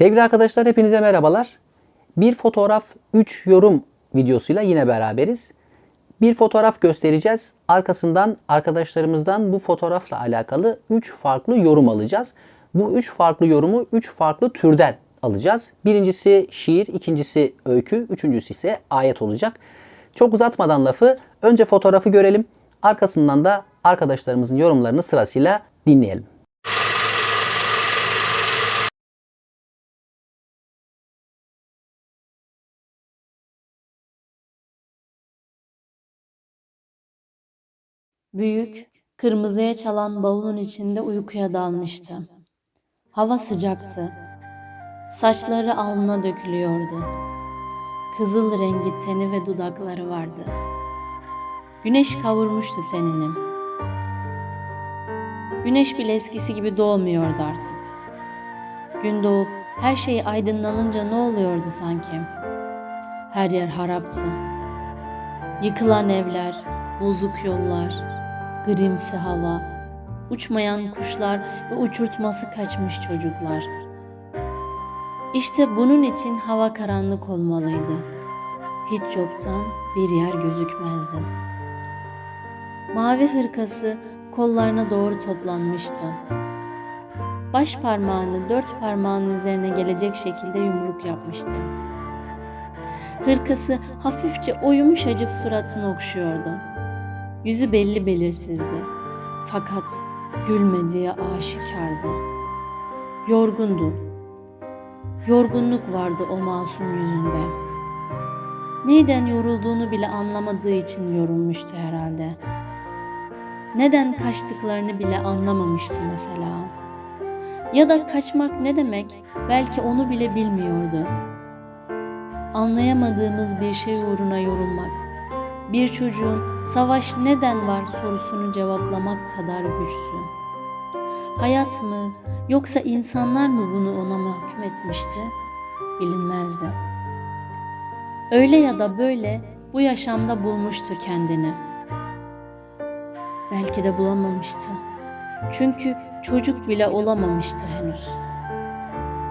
Sevgili arkadaşlar hepinize merhabalar. Bir fotoğraf 3 yorum videosuyla yine beraberiz. Bir fotoğraf göstereceğiz. Arkasından arkadaşlarımızdan bu fotoğrafla alakalı 3 farklı yorum alacağız. Bu 3 farklı yorumu 3 farklı türden alacağız. Birincisi şiir, ikincisi öykü, üçüncüsü ise ayet olacak. Çok uzatmadan lafı önce fotoğrafı görelim. Arkasından da arkadaşlarımızın yorumlarını sırasıyla dinleyelim. Büyük, kırmızıya çalan bavulun içinde uykuya dalmıştı. Hava sıcaktı. Saçları alnına dökülüyordu. Kızıl rengi teni ve dudakları vardı. Güneş kavurmuştu tenini. Güneş bile eskisi gibi doğmuyordu artık. Gün doğup her şey aydınlanınca ne oluyordu sanki? Her yer haraptı. Yıkılan evler, bozuk yollar, grimsi hava, uçmayan kuşlar ve uçurtması kaçmış çocuklar. İşte bunun için hava karanlık olmalıydı. Hiç yoktan bir yer gözükmezdi. Mavi hırkası kollarına doğru toplanmıştı. Baş parmağını dört parmağının üzerine gelecek şekilde yumruk yapmıştı. Hırkası hafifçe o yumuşacık suratını okşuyordu. Yüzü belli belirsizdi. Fakat gülmediği aşikardı. Yorgundu. Yorgunluk vardı o masum yüzünde. Neyden yorulduğunu bile anlamadığı için yorulmuştu herhalde. Neden kaçtıklarını bile anlamamıştı mesela. Ya da kaçmak ne demek belki onu bile bilmiyordu. Anlayamadığımız bir şey uğruna yorulmak, bir çocuğun savaş neden var sorusunu cevaplamak kadar güçtü. Hayat mı yoksa insanlar mı bunu ona mahkum etmişti? Bilinmezdi. Öyle ya da böyle bu yaşamda bulmuştu kendini. Belki de bulamamıştı. Çünkü çocuk bile olamamıştı henüz.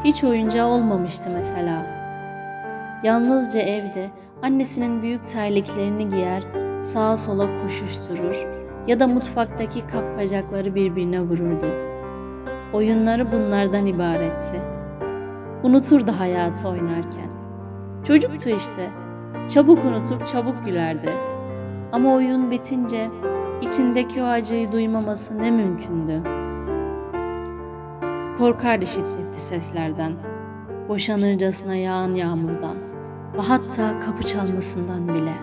Hiç oyuncağı olmamıştı mesela. Yalnızca evde annesinin büyük terliklerini giyer, sağa sola koşuşturur ya da mutfaktaki kapkacakları birbirine vururdu. Oyunları bunlardan ibaretti. Unuturdu hayatı oynarken. Çocuktu işte. Çabuk unutup çabuk gülerdi. Ama oyun bitince içindeki o acıyı duymaması ne mümkündü. Korkardı şiddetli seslerden, boşanırcasına yağan yağmurdan ve hatta kapı çalmasından bile.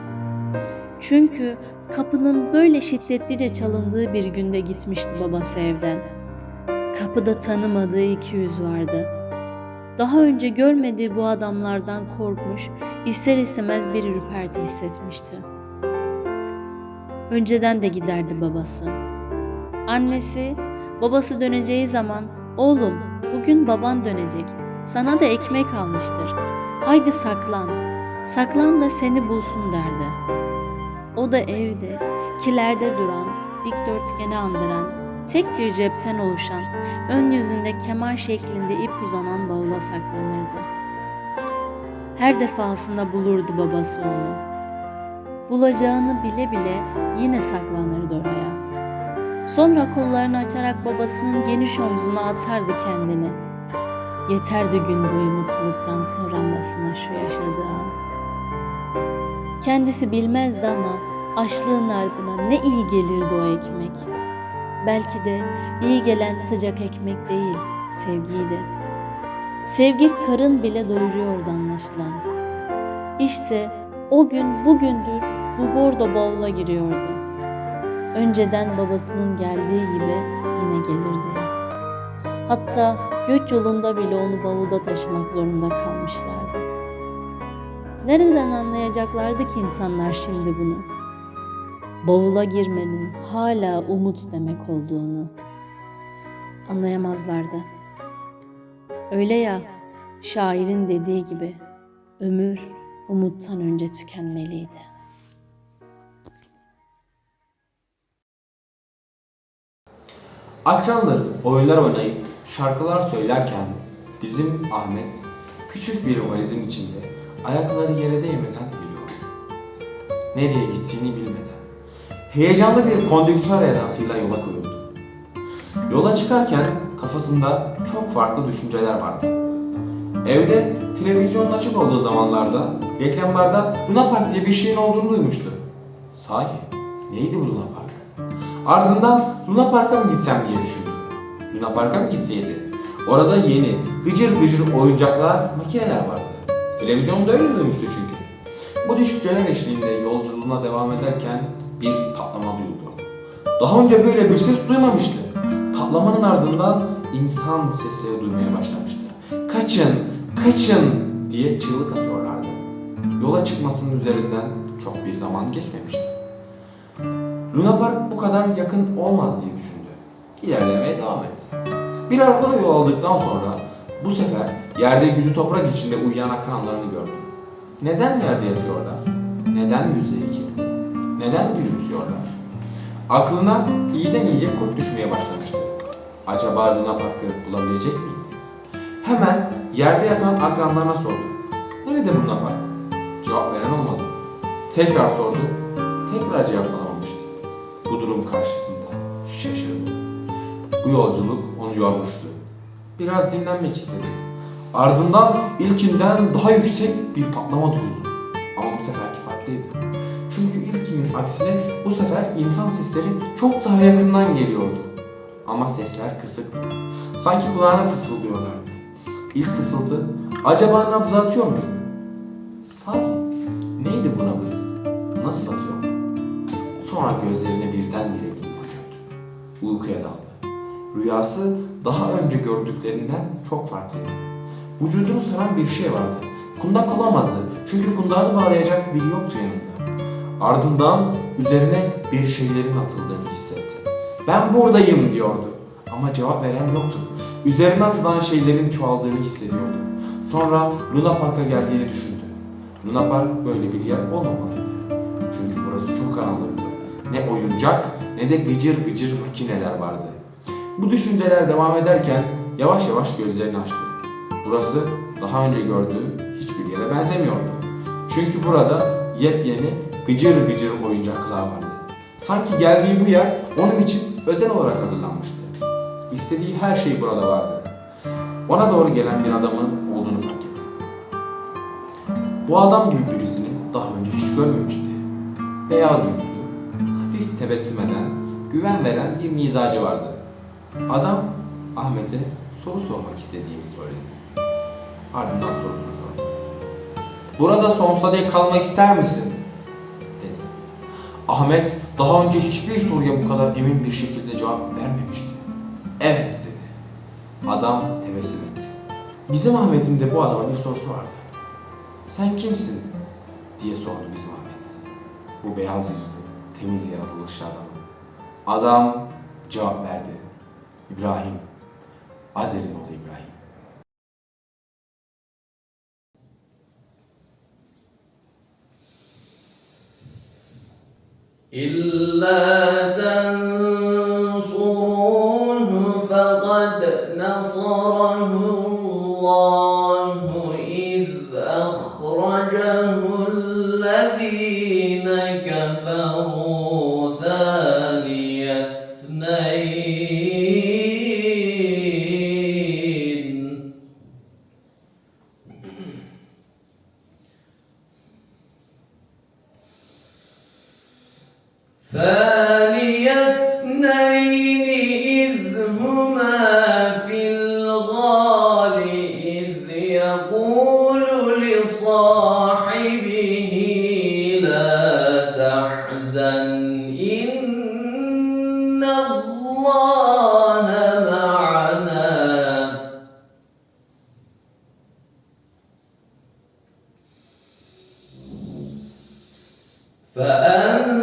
Çünkü kapının böyle şiddetlice çalındığı bir günde gitmişti babası evden. Kapıda tanımadığı iki yüz vardı. Daha önce görmediği bu adamlardan korkmuş, ister istemez bir ürperti hissetmişti. Önceden de giderdi babası. Annesi, babası döneceği zaman, oğlum bugün baban dönecek, sana da ekmek almıştır. Haydi saklan, saklan da seni bulsun derdi. O da evde, kilerde duran, dikdörtgeni andıran, tek bir cepten oluşan, ön yüzünde kemer şeklinde ip uzanan bavula saklanırdı. Her defasında bulurdu babası onu. Bulacağını bile bile yine saklanırdı oraya. Sonra kollarını açarak babasının geniş omzuna atardı kendini. Yeterdi gün boyu mutluluktan kıvranmasına şu yaşadığı an. Kendisi bilmezdi ama açlığın ardına ne iyi gelirdi o ekmek. Belki de iyi gelen sıcak ekmek değil, sevgiydi. Sevgi karın bile doyuruyordu anlaşılan. İşte o gün bugündür bu bordo bavula giriyordu. Önceden babasının geldiği gibi yine gelirdi. Hatta göç yolunda bile onu bavulda taşımak zorunda kalmışlardı. Nereden anlayacaklardı ki insanlar şimdi bunu? Bavula girmenin hala umut demek olduğunu anlayamazlardı. Öyle ya şairin dediği gibi ömür umuttan önce tükenmeliydi. Akranları oyunlar oynayıp şarkılar söylerken Bizim Ahmet küçük bir valizin içinde ayakları yere değmeden yürüyor. Nereye gittiğini bilmeden. Heyecanlı bir kondüktör edasıyla yola koyuldu. Yola çıkarken kafasında çok farklı düşünceler vardı. Evde televizyonun açık olduğu zamanlarda reklamlarda Luna Park diye bir şeyin olduğunu duymuştu. Sahi neydi bu Luna Park? Ardından Luna Park'a mı gitsem diye düşündü. Luna Park'a mı gitseydi? Orada yeni, gıcır gıcır oyuncaklar, makineler vardı. Televizyonda öyle duymuştu çünkü. Bu düşünceler eşliğinde yolculuğuna devam ederken bir patlama duyuldu. Daha önce böyle bir ses duymamıştı. Patlamanın ardından insan sesleri duymaya başlamıştı. Kaçın, kaçın diye çığlık atıyorlardı. Yola çıkmasının üzerinden çok bir zaman geçmemişti. Luna Park bu kadar yakın olmaz diye düşündü. İlerlemeye devam etti. Biraz daha yol aldıktan sonra bu sefer yerde yüzü toprak içinde uyuyan akranlarını gördü. Neden yerde yatıyorlar? Neden yüzleri kirli? Neden gülümsüyorlar? Aklına iyiden iyiye kurt düşmeye başlamıştı. Acaba Luna Park'ı bulabilecek miydi? Hemen yerde yatan akranlarına sordu. Nerede Luna Park? Cevap veren olmadı. Tekrar sordu. Tekrar cevap alamamıştı. Bu durum karşısında şaşırdı. Bu yolculuk onu yormuştu. Biraz dinlenmek istedi. Ardından ilkinden daha yüksek bir patlama duyuldu. Ama bu seferki farklıydı. Çünkü ilkinin aksine bu sefer insan sesleri çok daha yakından geliyordu. Ama sesler kısıktı. Sanki kulağına fısıldıyorlardı. İlk fısıltı acaba nabzı atıyor muydu? Sahi neydi bu nabız? Nasıl atıyordu? Sonra gözlerine birdenbire uyku çöktü. Uykuya daldı. Rüyası daha önce gördüklerinden çok farklıydı. Vücudunu saran bir şey vardı. Kundak olamazdı çünkü kundağını bağlayacak biri yoktu yanında. Ardından üzerine bir şeylerin atıldığını hissetti. Ben buradayım diyordu. Ama cevap veren yoktu. Üzerine atılan şeylerin çoğaldığını hissediyordu. Sonra Luna Park'a geldiğini düşündü. Luna Park böyle bir yer olmamalıydı. Çünkü burası çok karanlıktı. Ne oyuncak ne de gıcır gıcır makineler vardı. Bu düşünceler devam ederken yavaş yavaş gözlerini açtı. Burası daha önce gördüğü hiçbir yere benzemiyordu. Çünkü burada yepyeni gıcır gıcır oyuncaklar vardı. Sanki geldiği bu yer onun için özel olarak hazırlanmıştı. İstediği her şey burada vardı. Ona doğru gelen bir adamın olduğunu fark etti. Bu adam gibi birisini daha önce hiç görmemişti. Beyaz yüzlü, hafif tebessüm eden, güven veren bir mizacı vardı. Adam Ahmet'e soru sormak istediğini söyledi. Ardından sorusunu sordu. Burada sonsuza dek kalmak ister misin? dedi. Ahmet daha önce hiçbir soruya bu kadar emin bir şekilde cevap vermemişti. Evet dedi. Adam tebessüm etti. Bizim Ahmet'in de bu adama bir sorusu vardı. Sen kimsin? diye sordu bizim Ahmet. Bu beyaz yüzlü, temiz yaratılışlı adam. Adam cevap verdi. İbrahim. Azer'in oğlu İbrahim. إلا فأنت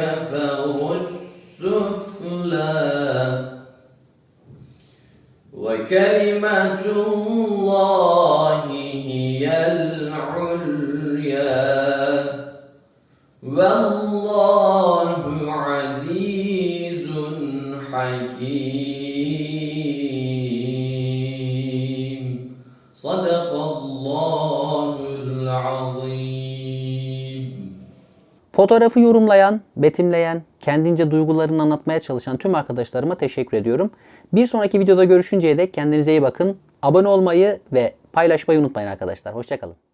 كفروا السفلى وكلمة الله هي العليا. والله Fotoğrafı yorumlayan, betimleyen, kendince duygularını anlatmaya çalışan tüm arkadaşlarıma teşekkür ediyorum. Bir sonraki videoda görüşünceye dek kendinize iyi bakın. Abone olmayı ve paylaşmayı unutmayın arkadaşlar. Hoşçakalın.